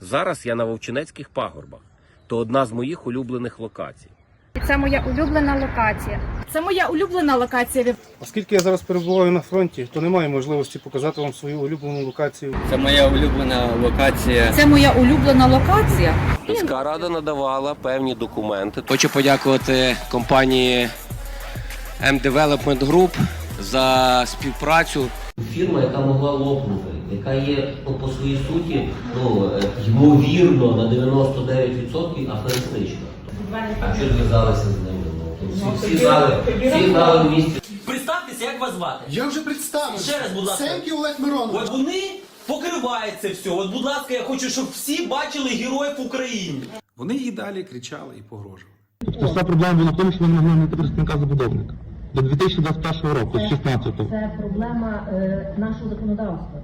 Зараз я на Вовчинецьких пагорбах. То одна з моїх улюблених локацій. Це моя улюблена локація. Це моя улюблена локація. Оскільки я зараз перебуваю на фронті, то немає можливості показати вам свою улюблену локацію. Це моя улюблена локація. Це моя улюблена локація. Міська рада надавала певні документи. Хочу подякувати компанії M-Development Group за співпрацю. Фірма, яка могла лопнути, яка є ну, по своїй суті, ну, е, ймовірно, на 99% аферистична. А що зв'язалися з ними? Ну, всі, всі знали, всі знали в місті. Представтеся, як вас звати? Я вже представив. Ще раз, будь ласка. Семків Олег Миронович. От вони покривають це все. От, будь ласка, я хочу, щоб всі бачили героїв України. Вони і далі кричали і погрожували. Вся проблема була в тому, що ми не могли знайти представника забудовника. До 2021 року, з 16-го. Це проблема е, нашого законодавства.